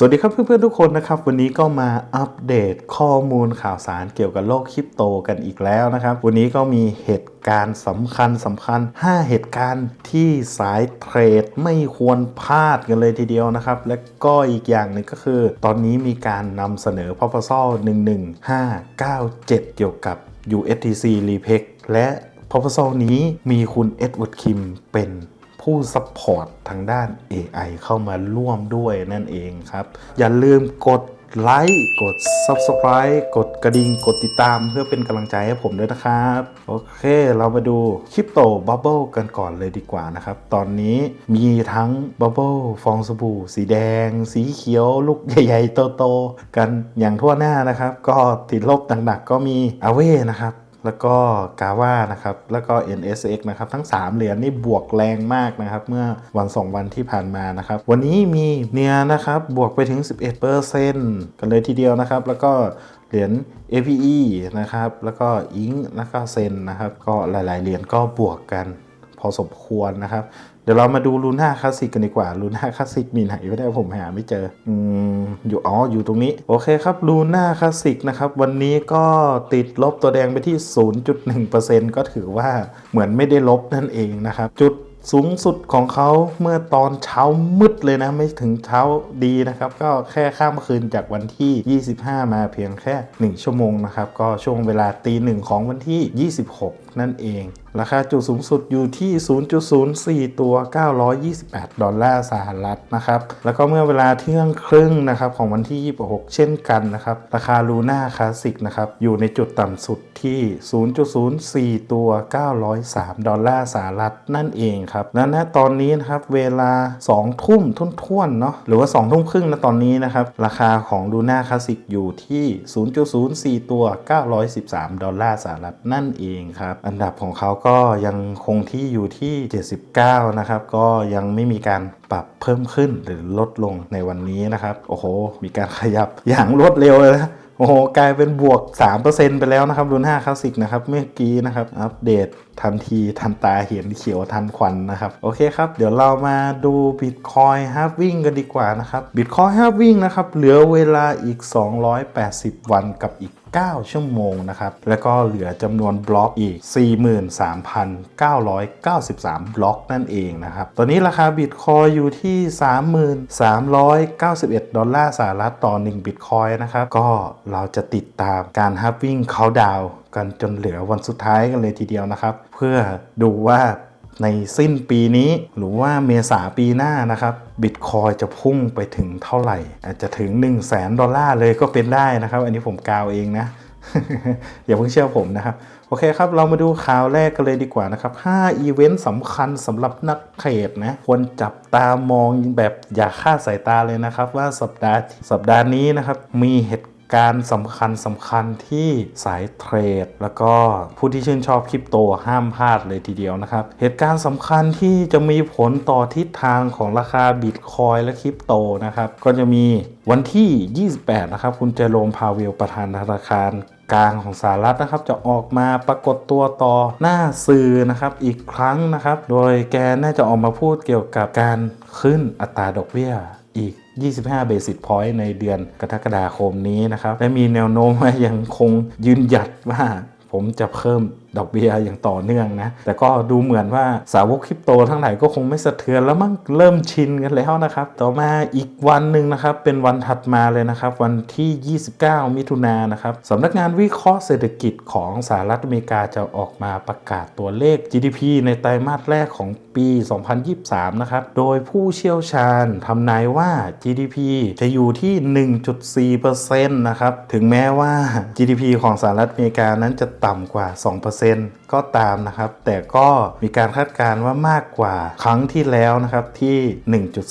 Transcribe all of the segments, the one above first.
สวัสดีครับเพื่อนๆทุกคนนะครับ วันนี้ก็มาอัปเดตข้อมูลข่าวสารเกี่ยวกับโลกคริปโตกันอีกแล้วนะครับ วันนี้ก็มีเหตุการณ์สำคัญสำคัญ 5 เหตุการณ์ที่สายเทรดไม่ควรพลาดกันเลยทีเดียวนะครับ และก็อีกอย่างหนึ่งก็คือ ตอนนี้มีการนำเสนอ proposal 11597 เกี่ยวกับ USDC Repec และ proposal นี้มีคุณเอ็ดเวิร์ดคิมเป็น ผู้ซัพพอร์ตทางด้าน AI เข้ามาร่วมด้วยนั่นเองครับ อย่าลืมกดไลค์กด Subscribe กดกระดิ่งกดติดตามเพื่อเป็นกำลังใจให้ผมด้วยนะครับ โอเค เรามาดูคริปโตบับเบิลกันก่อนเลยดีกว่านะครับ ตอนนี้มีทั้งบับเบิลฟองสบู่ สีแดง สีเขียว ลูกใหญ่ๆโตๆกันอย่างทั่วหน้านะครับ ก็ติดลบหนักๆก็มีอาเว่นะครับ แล้วก็กาว่านะครับ แล้วก็ NSX นะครับ ทั้ง 3 เหรียญนี่บวกแรงมากนะครับ เมื่อวัน 2 วันที่ผ่านมานะครับ วันนี้มีเนียนะครับ บวกไปถึง 11%กันเลยทีเดียวนะครับ แล้วก็เหรียญ APE นะครับ แล้วก็อิงแล้วก็เซนนะครับ ก็หลาย ๆ เหรียญก็บวกกันพอสมควรนะครับ ดี๋ยวเรามาดูลูน่าคลาสสิกกันดีกว่าลูน่าคลาสสิกมีไหนไม่ได้ผมหาไม่เจออืมอยู่อ๋ออยู่ตรงนี้ โอเคครับลูน่าคลาสสิกนะครับวันนี้ก็ติดลบตัวแดงไปที่ 0.1%ก็ถือว่าเหมือนไม่ได้ลบนั่นเองนะครับจุดสูงสุดของเขาเมื่อตอนเช้ามืดเลยนะ ไม่ถึงเช้าดีนะครับ ก็แค่ข้ามคืนจากวันที่ 25 มาเพียงแค่ 1 ชั่วโมงนะครับ ก็ช่วงเวลาตีหนึ่งของวันที่ 26 นั่นเอง ราคาจุดสูงสุดอยู่ที่ 0.04 ตัว 928 ดอลลาร์สหรัฐนะครับ แล้วก็เมื่อเวลาเที่ยงครึ่งนะครับของวันที่ 26 เช่นกันนะครับ ราคาลูน่าคลาสสิกนะครับ อยู่ในจุดต่ำสุด ที่ 0.04 ตัว 903 ดอลลาร์สหรัฐนั่นเองครับและณตอนนี้นะครับเวลา 2 ทุ่มทุ่นๆเนาะหรือว่า 2 ทุ่มครึ่งนะตอนนี้นะครับ ราคาของลูน่าคลาสสิกอยู่ที่ 0.04 ตัว 913 ดอลลาร์สหรัฐนั่นเองครับ อันดับของเขาก็ยังคงที่อยู่ที่ 79 นะครับ ก็ยังไม่มีการปรับเพิ่มขึ้นหรือลดลงในวันนี้นะครับ โอ้โห มีการขยับอย่างรวดเร็วเลยนะ โอ้โหกลายเป็นบวก 3%ไปแล้วนะครับรุ่น5คลาสสิกนะครับเมื่อกี้นะครับอัปเดต ทันทีทันตาเห็นเขียวทันควันนะครับ โอเคครับ เดี๋ยวเรามาดูบิตคอยฮาร์วิ่งกันดีกว่านะครับบิตคอยฮาร์วิ่งนะครับ เหลือเวลาอีก 280 วันกับอีก 9 ชั่วโมงนะครับ แล้วก็เหลือจำนวนบล็อกอีก 43,993 บล็อกนั่นเองนะครับ ตอนนี้ราคาบิตคอยอยู่ที่ 3391 ดอลลาร์สหรัฐต่อ 1 บิตคอยนะครับ ก็เราจะติดตามการฮับวิ่งเขาดาวกันจนเหลือวันสุดท้ายกันเลยทีเดียวนะครับ เพื่อดูว่าในสิ้นปีนี้หรือว่าเมษาปีหน้านะครับบิตคอยจะพุ่งไปถึงเท่าไหร่ อาจจะถึง 1 0 0 0 0แสนดอลลาร์เลยก็เป็นได้นะครับ อันนี้ผมกาวเองนะ อย่าเพิ่งเชื่อผมนะครับ โอเคครับ เรามาดูข่าวแรกกันเลยดีกว่านะครับ 5 อีเวนต์สำคัญสำหรับนักเทรดนะควรจับตามองแบบอย่าคาดสายตาเลยนะครับ ว่าสัปดาห์สัปดาห์นี้นะครับมีเหตุ การสำคัญสำคัญที่สายเทรด แล้วก็ผู้ที่ชื่นชอบคริปโตห้ามพลาดเลยทีเดียวนะครับ เหตุการณ์สำคัญที่จะมีผลต่อทิศทางของราคาบิตคอยและคริปโตนะครับ ก็จะมีวันที่ 28 นะครับ คุณเจโรมพาเวลประธานธนาคารกลางของสหรัฐนะครับจะออกมาปรากฏตัวต่อหน้าสื่อนะครับอีกครั้งนะครับ โดยแกน่าจะออกมาพูดเกี่ยวกับการขึ้นอัตราดอกเบี้ยอีก 25เบสิ s พอยต์ในเดือนกรกฎาคมนี้นะครับ และมีแนวโน้มว่ายังคงยืนหยัดว่าผมจะเพิ่มดอกเบี้ยอย่างต่อเนื่องนะ แต่ก็ดูเหมือนว่าสาวกคริปโตทั้งหลายก็คงไม่สะเทือนแล้วมั้งเริ่มชินกันแล้วนะครับ ต่อมาอีกวันหนึ่งนะครับ เป็นวันถัดมาเลยนะครับ วันที่ 29 มิถุนายนนะครับสำนักงานวิเคราะห์เศรษฐกิจของสหรัฐอเมริกาจะออกมาประกาศตัวเลข GDP ในไตรมาสแรกของปี 2023 นะครับ โดยผู้เชี่ยวชาญทำนายว่า GDP จะอยู่ที่ 1.4%นะครับ ถึงแม้ว่า GDP ของสหรัฐอเมริกานั้นจะต่ำกว่า 2% 10%ก็ตามนะครับ แต่ก็มีการคาดการณ์ว่ามากกว่าครั้งที่แล้วนะครับที่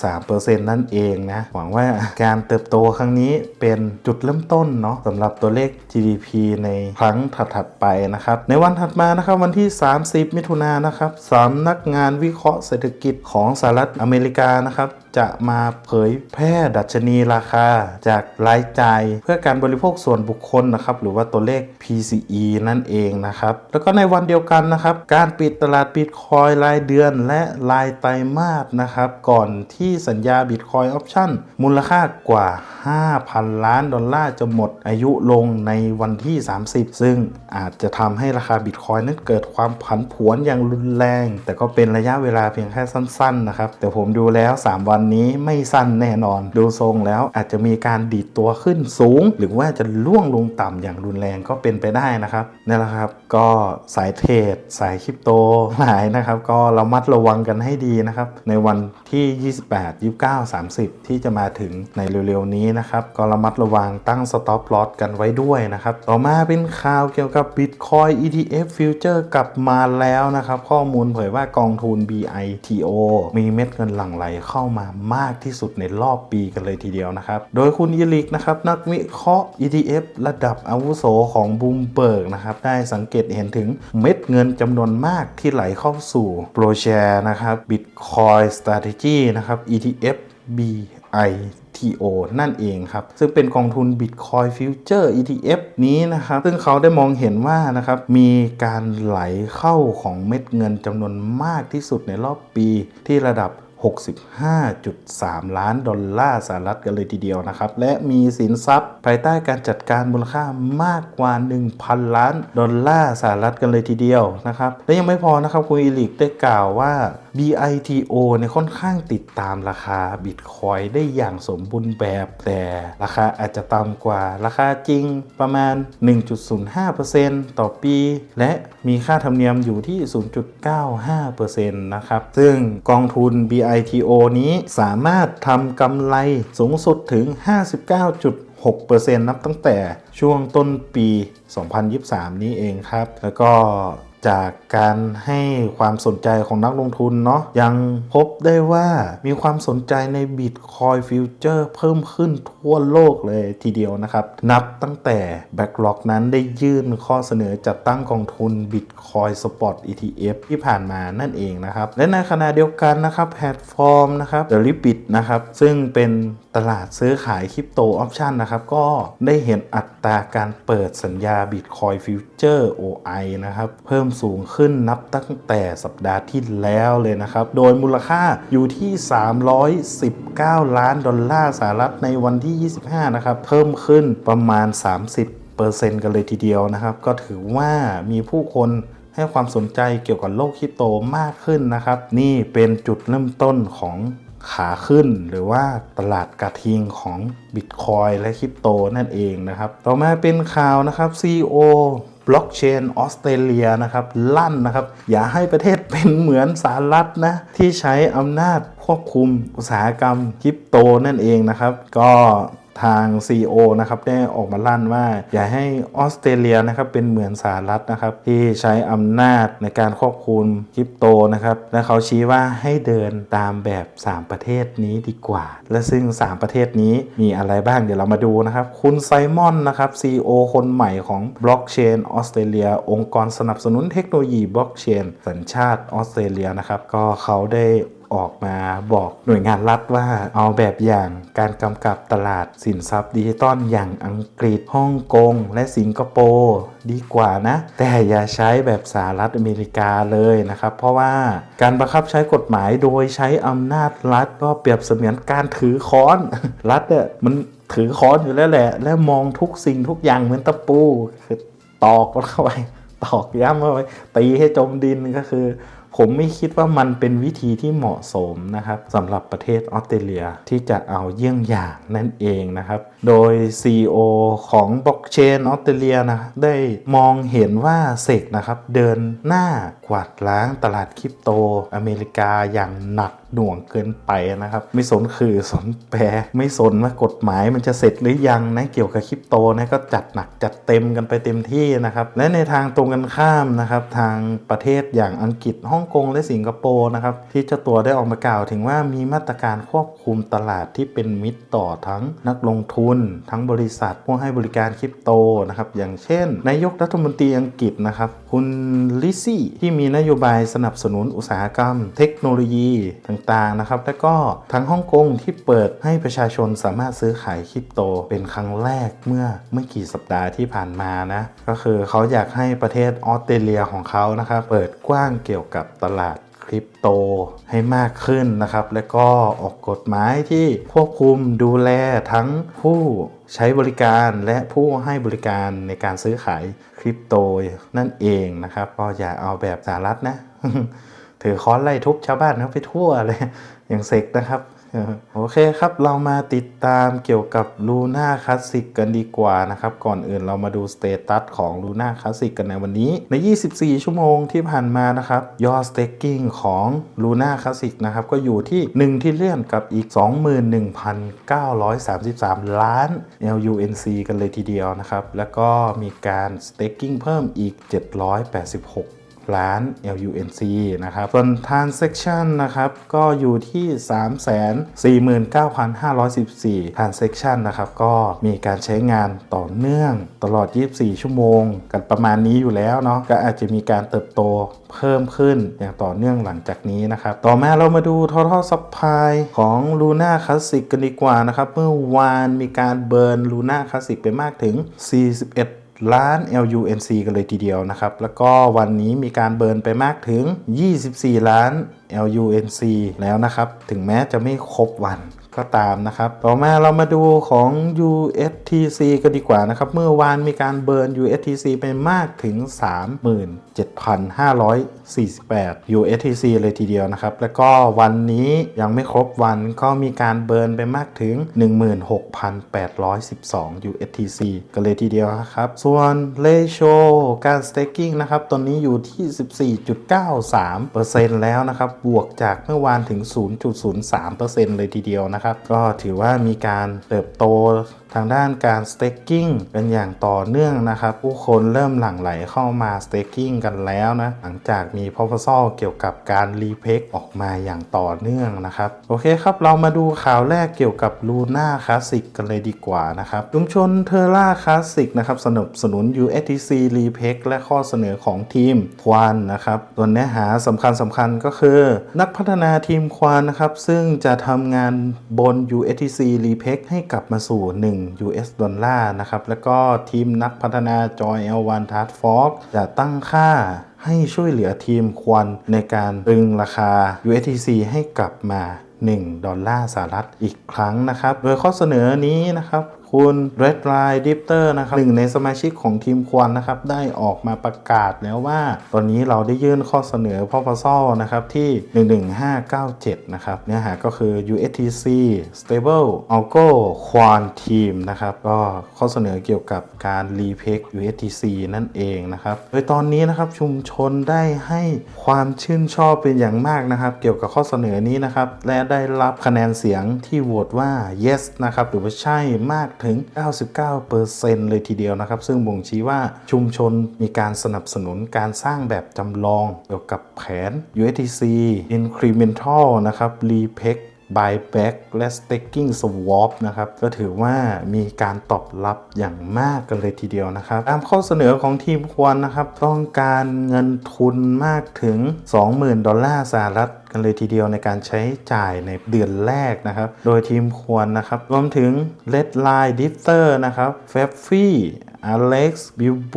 1.3%นั่นเองนะ หวังว่าการเติบโตครั้งนี้เป็นจุดเริ่มต้นเนาะสำหรับตัวเลข GDP ในครั้งถัดๆไปนะครับ ในวันถัดมานะครับวันที่ 30 มิถุนายนนะครับสำนักงานวิเคราะห์เศรษฐกิจของสหรัฐอเมริกานะครับจะมาเผยแพร่ดัชนีราคา จากรายจ่ายเพื่อการบริโภคส่วนบุคคลนะครับหรือว่าตัวเลข PCE นั่นเองนะครับแล้วก็ในวันเดียวกันนะครับ การปิดตลาดบิตคอยรายเดือนและรายไตรมาสนะครับ ก่อนที่สัญญาบิตคอยออปชั่นมูลค่ากว่า 5,000 ล้านดอลลาร์จะหมดอายุลงในวันที่ 30 ซึ่งอาจจะทำให้ราคาบิตคอยนั้นเกิดความผันผวนอย่างรุนแรง แต่ก็เป็นระยะเวลาเพียงแค่สั้นๆนะครับ แต่ผมดูแล้ว 3 วันนี้ไม่สั้นแน่นอน ดูทรงแล้วอาจจะมีการดีดตัวขึ้นสูง หรือว่าจะล่วงลงต่ำอย่างรุนแรงก็เป็นไปได้นะครับนี่แหละครับ ก็สายเทรดสายคริปโตหลายนะครับ ก็ระมัดระวังกันให้ดีนะครับ ในวันที่ 28 29 30 ที่จะมาถึงในเร็วๆนี้นะครับ ก็ระมัดระวังตั้ง stop loss กันไว้ด้วยนะครับ ต่อมาเป็นข่าวเกี่ยวกับ Bitcoin ETF Future กลับมาแล้วนะครับ ข้อมูลเผยว่ากองทุน BITO มีเม็ดเงินหลั่งไหลเข้ามามากที่สุดในรอบปีกันเลยทีเดียวนะครับ โดยคุณยิลิกนะครับนักวิเคราะห์ ETF ระดับอาวุโสของบูมเบิร์กนะครับได้สังเกตเห็นถึงเม็ม็ดเงินจำนวนมากที่ไหลเข้าสู่โปรแชร์นะครับ Bitcoin Strategy นะครับ ETF BITO นั่นเองครับ ซึ่งเป็นกองทุน Bitcoin Future ETF นี้นะครับ ซึ่งเขาได้มองเห็นว่านะครับ มีการไหลเข้าของเม็ดเงินจำนวนมากที่สุดในรอบปีที่ระดับ 65.3 ล้านดอลลาร์สหรัฐกันเลยทีเดียวนะครับ และมีสินทรัพย์ ภายใต้การจัดการมูลค่ามากกว่า 1,000 ล้านดอลลาร์สหรัฐกันเลยทีเดียวนะครับ และยังไม่พอนะครับคุณอิลิกได้กล่าวว่า BITO เนี่ยค่อนข้างติดตามราคาบิตคอยได้อย่างสมบูรณ์แบบ แต่ราคาอาจจะต่ำกว่าราคาจริงประมาณ 1.05%ต่อปี และมีค่าธรรมเนียมอยู่ที่ 0.95%นะครับ ซึ่งกองทุน BITO นี้สามารถทำกำไรสูงสุดถึง 59.6%นับตั้งแต่ช่วงต้นปี 2023 นี้เองครับ แล้วก็ จากการให้ความสนใจของนักลงทุนเนาะยังพบได้ว่ามีความสนใจใน Bitcoin Future เพิ่มขึ้นทั่วโลกเลยทีเดียวนะครับ นับตั้งแต่ Backlog นั้นได้ยื่นข้อเสนอจัดตั้งกองทุน Bitcoin Spot ETF ที่ผ่านมานั่นเองนะครับ และในขณะเดียวกันนะครับแพลตฟอร์มนะครับ The Liquid นะครับ ซึ่งเป็นตลาดซื้อขายคริปโตออปชันนะครับ ก็ได้เห็นอัตราการเปิดสัญญา Bitcoin Future OI นะครับ เพิ่มสูงขึ้นนับตั้งแต่สัปดาห์ที่แล้วเลยนะครับ โดยมูลค่าอยู่ที่ 319 ล้านดอลลาร์สหรัฐในวันที่ 25 นะครับ เพิ่มขึ้นประมาณ 30เปอร์เซ็นต์กันเลยทีเดียวนะครับ ก็ถือว่ามีผู้คนให้ความสนใจเกี่ยวกับโลกคริปโตมากขึ้นนะครับ นี่เป็นจุดเริ่มต้นของขาขึ้นหรือว่าตลาดกระทิงของบิตคอยและคริปโตนั่นเองนะครับ ต่อมาเป็นข่าวนะครับ CEO บล็อกเชนออสเตรเลียนะครับลั่นนะครับ อย่าให้ประเทศเป็นเหมือนสหรัฐนะ ที่ใช้อำนาจควบคุมอุตสาหกรรมคริปโตนั่นเองนะครับ ก็ ทาง CEO นะครับได้ออกมาลั่นว่า อย่าให้ออสเตรเลียนะครับเป็นเหมือนสหรัฐนะครับที่ใช้อำนาจในการควบคุมคริปโตนะครับและเขาชี้ว่าให้เดินตามแบบ 3 ประเทศนี้ดีกว่า และซึ่ง 3 ประเทศนี้มีอะไรบ้างเดี๋ยวเรามาดูนะครับ คุณไซมอนนะครับ CEO คนใหม่ของบล็อกเชนออสเตรเลียองค์กรสนับสนุนเทคโนโลยีบล็อกเชนสัญชาติออสเตรเลียนะครับก็เขาได้ ออกมาบอกหน่วยงานรัฐว่าเอาแบบอย่างการกำกับตลาดสินทรัพย์ดิจิตอลอย่างอังกฤษฮ่องกง และสิงคโปร์ดีกว่านะ แต่อย่าใช้แบบสหรัฐอเมริกาเลยนะครับ เพราะว่าการบังคับใช้กฎหมายโดยใช้อำนาจรัฐก็เปรียบเสมือนการถือค้อน รัฐเนี่ยมันถือค้อนอยู่แล้วแหละ และมองทุกสิ่งทุกอย่างเหมือนตะปูคือตอกมันเข้าไปตอกย้ำเข้าไปตีให้จมดินก็คือ ผมไม่คิดว่ามันเป็นวิธีที่เหมาะสมนะครับสำหรับประเทศออสเตรเลียที่จะเอาเยี่ยงอย่างนั่นเองนะครับ โดย CEO ของบล็อกเชนออสเตรเลียนะได้มองเห็นว่าเซกนะครับเดินหน้ากวาดล้างตลาดคริปโตอเมริกาอย่างหนักหน่วงเกินไปนะครับ ไม่สนคือสนแปรไม่สนว่ากฎหมายมันจะเสร็จหรือยังนะเกี่ยวกับคริปโตนะก็จัดหนักจัดเต็มกันไปเต็มที่นะครับ และในทางตรงกันข้ามนะครับทางประเทศอย่างอังกฤษฮ่ององกงและสิงคโปร์นะครับที่เจ้าตัวได้ออกมากล่าวถึงว่ามีมาตรการควบคุมตลาดที่เป็นมิตรต่อทั้งนักลงทุน ทั้งบริษัทผู้ให้บริการคริปโตนะครับอย่างเช่น นายกรัฐมนตรีอังกฤษนะครับคุณลิซี่ที่มีนโยบายสนับสนุนอุตสาหกรรม เทคโนโลยีต่างๆนะครับแล้วก็ทางฮ่องกงที่เปิดให้ประชาชนสามารถซื้อขายคริปโตเป็นครั้งแรกเมื่อไม่กี่สัปดาห์ที่ผ่านมานะก็คือเขาอยากให้ประเทศออสเตรเลียของเขานะครับเปิดกว้างเกี่ยวกับตลาดคริปโตให้มากขึ้นนะครับ และก็ออกกฎหมายที่ควบคุมดูแลทั้งผู้ใช้บริการและผู้ให้บริการในการซื้อขายคริปโตนั่นเองนะครับ ก็อย่าเอาแบบสหรัฐนะ ถือค้อนไล่ทุบชาวบ้านเขาไปทั่วเลยอย่างเสกนะครับ โอเคครับเรามาติดตามเกี่ยวกับ Luna Classic กันดีกว่านะครับ ก่อนอื่นเรามาดูสเตตัสของ Luna Classic กันในวันนี้ ใน 24 ชั่วโมงที่ผ่านมานะครับ ยอด staking ของ Luna Classic นะครับ ก็อยู่ที่ 1 ที่เลื่อนกับอีก 21,933 ล้าน LUNC กันเลยทีเดียวนะครับ แล้วก็มีการ staking เพิ่มอีก 786 ล้าน LUNC นะครับส่วน transaction นะครับก็อยู่ที่ 349,514 transaction นะครับก็มีการใช้งานต่อเนื่องตลอด 24 ชั่วโมง กันประมาณนี้อยู่แล้วเนาะก็อาจจะมีการเติบโตเพิ่มขึ้นอย่างต่อเนื่องหลังจากนี้นะครับ ต่อมาเรามาดู total supply ของ Luna Classic กันดีกว่านะครับ เมื่อวานมีการเบิร์น Luna Classic ไปมากถึง 41 ล้าน LUNC กันเลยทีเดียวนะครับ แล้วก็วันนี้มีการเบิร์นไปมากถึง 24 ล้าน LUNC แล้วนะครับ ถึงแม้จะไม่ครบวัน ก็ตามนะครับ ต่อมาเรามาดูของ USTC กันดีกว่านะครับ เมื่อวานมีการเบิร์น USTC ไปมากถึง 37,548 USTC เลยทีเดียวนะครับ แล้วก็วันนี้ยังไม่ครบวันก็มีการเบิร์นไปมากถึง 16,812 USTC กันเลยทีเดียวนะครับ ส่วน ratio การ staking นะครับ ตอนนี้อยู่ที่ 14.93%แล้วนะครับ บวกจากเมื่อวานถึง 0.03%เลยทีเดียวนะครับก็ถือว่ามีการเติบโตทางด้านการ staking กันอย่างต่อเนื่องนะครับ ผู้คนเริ่มหลั่งไหลเข้ามา staking กันแล้วนะ หลังจากมี proposal เกี่ยวกับการ repeg ออกมาอย่างต่อเนื่องนะครับ โอเคครับ เรามาดูข่าวแรกเกี่ยวกับ Luna Classic กันเลยดีกว่านะครับ ชุมชน Terra Classic นะครับสนับสนุน USDC repeg และข้อเสนอของทีมควานนะครับตัวเนื้อหาสำคัญสำคัญก็คือ นักพัฒนาทีมควานนะครับซึ่งจะทำงานบน USDC repeg ให้กลับมาสู่1 US ดอลลาร์นะครับ แล้วก็ทีมนักพัฒนา Joy L1 Task Force จะตั้งค่าให้ช่วยเหลือทีมควันในการดึงราคา USDC ให้กลับมา 1 ดอลลาร์สหรัฐอีกครั้งนะครับ โดยข้อเสนอนี้นะครับ คุณ Red Line Dipter นะครับหนึ่งในสมาชิกของทีมควันนะครับ ได้ออกมาประกาศแล้วว่า ตอนนี้เราได้ยื่นข้อเสนอ proposal นะครับที่ 11597 นะครับ เนื้อหาก็คือ USTC Stable Algo Quan Team นะครับ ก็ข้อเสนอเกี่ยวกับการ repeg USTC นั่นเองนะครับ โดยตอนนี้นะครับชุมชนได้ให้ความชื่นชอบเป็นอย่างมากนะครับ เกี่ยวกับข้อเสนอนี้นะครับ และได้รับคะแนนเสียงที่โหวตว่า yes นะครับหรือว่าใช่มากถึง 99%เลยทีเดียวนะครับ ซึ่งบ่งชี้ว่าชุมชนมีการสนับสนุนการสร้างแบบจำลองเกี่ยวกับแผน USTC Incremental นะครับ repeg buyback และ staking swap นะครับ ก็ถือว่ามีการตอบรับอย่างมากกันเลยทีเดียวนะครับ ตามข้อเสนอของทีมควรนะครับ ต้องการเงินทุนมากถึง 20,000 ดอลลาร์สหรัฐ กันเลยทีเดียวในการใช้จ่ายในเดือนแรกนะครับ โดยทีมควรนะครับ รวมถึง Red Line Difter นะครับ f a f f y อเล็กซ์บิลโบ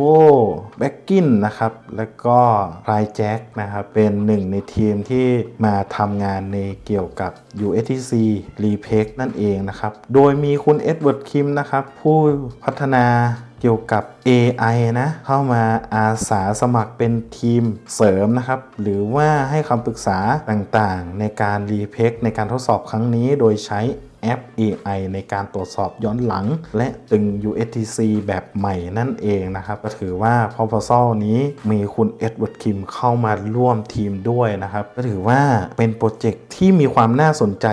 แบ็กกินนะครับ แล้วก็ไรแจ็คนะครับ เป็นหนึ่งในทีมที่มาทำงานในเกี่ยวกับ USTC Repeg นั่นเองนะครับ โดยมีคุณเอ็ดเวิร์ดคิมนะครับ ผู้พัฒนา เกี่ยวกับ AI นะ เข้ามาอาสาสมัครเป็นทีมเสริมนะครับ หรือว่าให้คำปรึกษาต่างๆ ในการรีเพกในการทดสอบครั้งนี้โดยใช้ แอป AI ในการตรวจสอบย้อนหลัง และตึง USTC แบบใหม่นั่นเองนะครับ ก็ถือว่า proposal นี้มีคุณเอ็ดเวิร์ดคิมเข้ามาร่วมทีมด้วยนะครับ ก็ถือว่าเป็นโปรเจกต์ที่มีความน่าสนใจ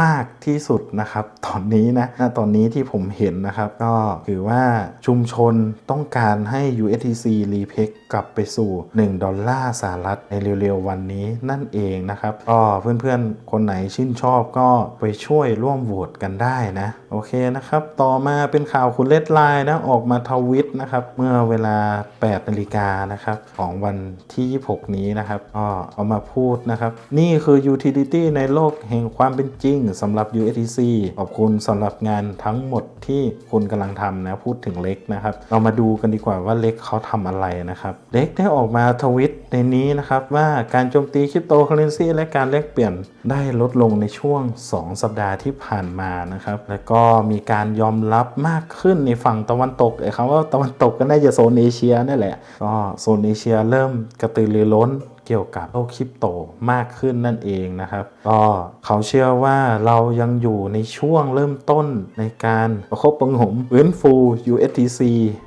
มากที่สุดนะครับ ตอนนี้นะณตอนนี้ที่ผมเห็นนะครับ ก็ถือว่าชุมชนต้องการให้ USTC repeg กลับไปสู่ 1 ดอลลาร์สหรัฐในเร็วๆ วันนี้นั่นเองนะครับก็เพื่อนๆ คนไหนชื่นชอบก็ไปช่วยร่วมโหวตกันได้นะโอเคนะครับ ต่อมาเป็นข่าวคุณเลดไลน์นะ ออกมาทวิตนะครับ เมื่อเวลา 8นาฬิกานะครับ ของวันที่ 26 นี้นะครับก็เอามาพูดนะครับ นี่คือ utility ในโลกแห่งความเป็นจริงสำหรับ USDC ขอบคุณสำหรับงานทั้งหมดที่คุณกำลังทำนะ พูดถึงเล็กนะครับ เรามาดูกันดีกว่าว่าเล็กเขาทำอะไรนะครับ เล็กได้ออกมาทวิตในนี้นะครับ ว่าการโจมตีคริปโตเคอเรนซีและการแลกเปลี่ยนได้ลดลงในช่วง 2 สัปดาห์ที่ผ่านมานะครับ แล้วก็็มีการยอมรับมากขึ้นในฝั่งตะวันตกไอ้คำว่าตะวันตกก็น่าจะโซนเอเชียนั่นแหละก็โซนเอเชียเริ่มกระตือรือร้นเกี่ยวกับโลกคริปโตมากขึ้นนั่นเองนะครับก็เขาเชื่อว่าเรายังอยู่ในช่วงเริ่มต้นในการประคบประหงมฟื้นฟู USDC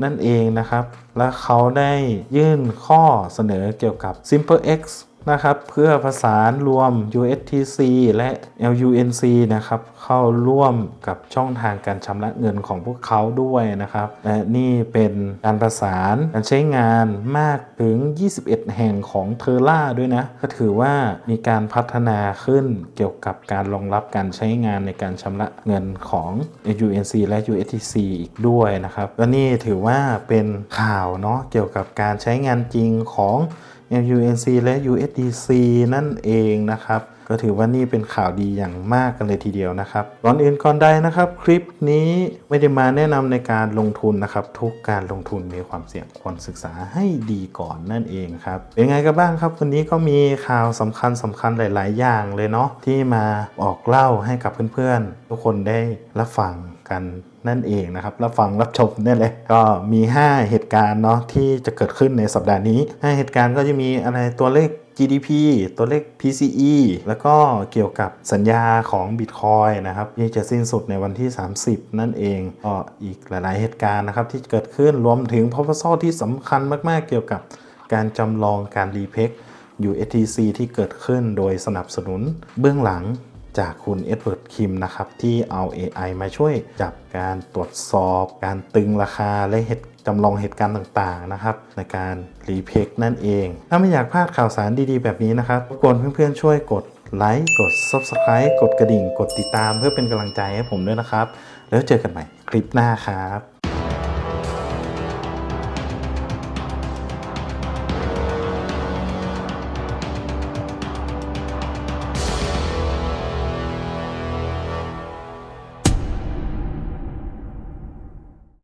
นั่นเองนะครับ และเขาได้ยื่นข้อเสนอเกี่ยวกับ SimpleX นะครับเพื่อประสานรวม USTC และ LUNC นะครับเข้าร่วมกับช่องทางการชำระเงินของพวกเขาด้วยนะครับและนี่เป็นการประสานการใช้งานมากถึง 21 แห่งของเทอร่าด้วยนะ ก็ถือว่ามีการพัฒนาขึ้นเกี่ยวกับการรองรับการใช้งานในการชำระเงินของ UNC และ USTC อีกด้วยนะครับและนี่ถือว่าเป็นข่าวเนาะเกี่ยวกับการใช้งานจริงของ MUNC และ USDC นั่นเองนะครับ ก็ถือว่านี่เป็นข่าวดีอย่างมากกันเลยทีเดียวนะครับก่อนอื่นก่อนใดนะครับ คลิปนี้ไม่ได้มาแนะนำในการลงทุนนะครับ ทุกการลงทุนมีความเสี่ยงควรศึกษาให้ดีก่อนนั่นเองครับ เป็นไงกันบ้างครับวันนี้ก็มีข่าวสำคัญสำคัญหลาย ๆ อย่างเลยเนาะที่มาออกเล่าให้กับเพื่อน ๆ ทุกคนได้รับฟังกัน นั่นเองนะครับรับฟังรับชมเนี่ยแหละก็มี 5 เหตุการณ์เนาะที่จะเกิดขึ้นในสัปดาห์นี้ 5 เหตุการณ์ก็จะมีอะไรตัวเลข GDP ตัวเลข PCE แล้วก็เกี่ยวกับสัญญาของ Bitcoin นะครับที่จะสิ้นสุดในวันที่ 30 นั่นเองก็อีกหลาย ๆ เหตุการณ์นะครับที่เกิดขึ้นรวมถึง proposal ที่สำคัญมาก ๆ เกี่ยวกับการจำลองการรีเพก USTC ที่เกิดขึ้นโดยสนับสนุนเบื้องหลัง จากคุณเอ็ดเวิร์ดคิมนะครับที่เอา AI มาช่วยจับการตรวจสอบ การตึงราคาและเหตุจำลองเหตุการณ์ต่างๆนะครับ ในการรีเพกนั่นเอง ถ้าไม่อยากพลาดข่าวสารดีๆแบบนี้นะครับรบกวนเพื่อนๆช่วยกดไลค์กด Subscribe กดกระดิ่ง กดติดตามเพื่อเป็นกำลังใจให้ผมด้วยนะครับ แล้วเจอกันใหม่คลิปหน้าครับ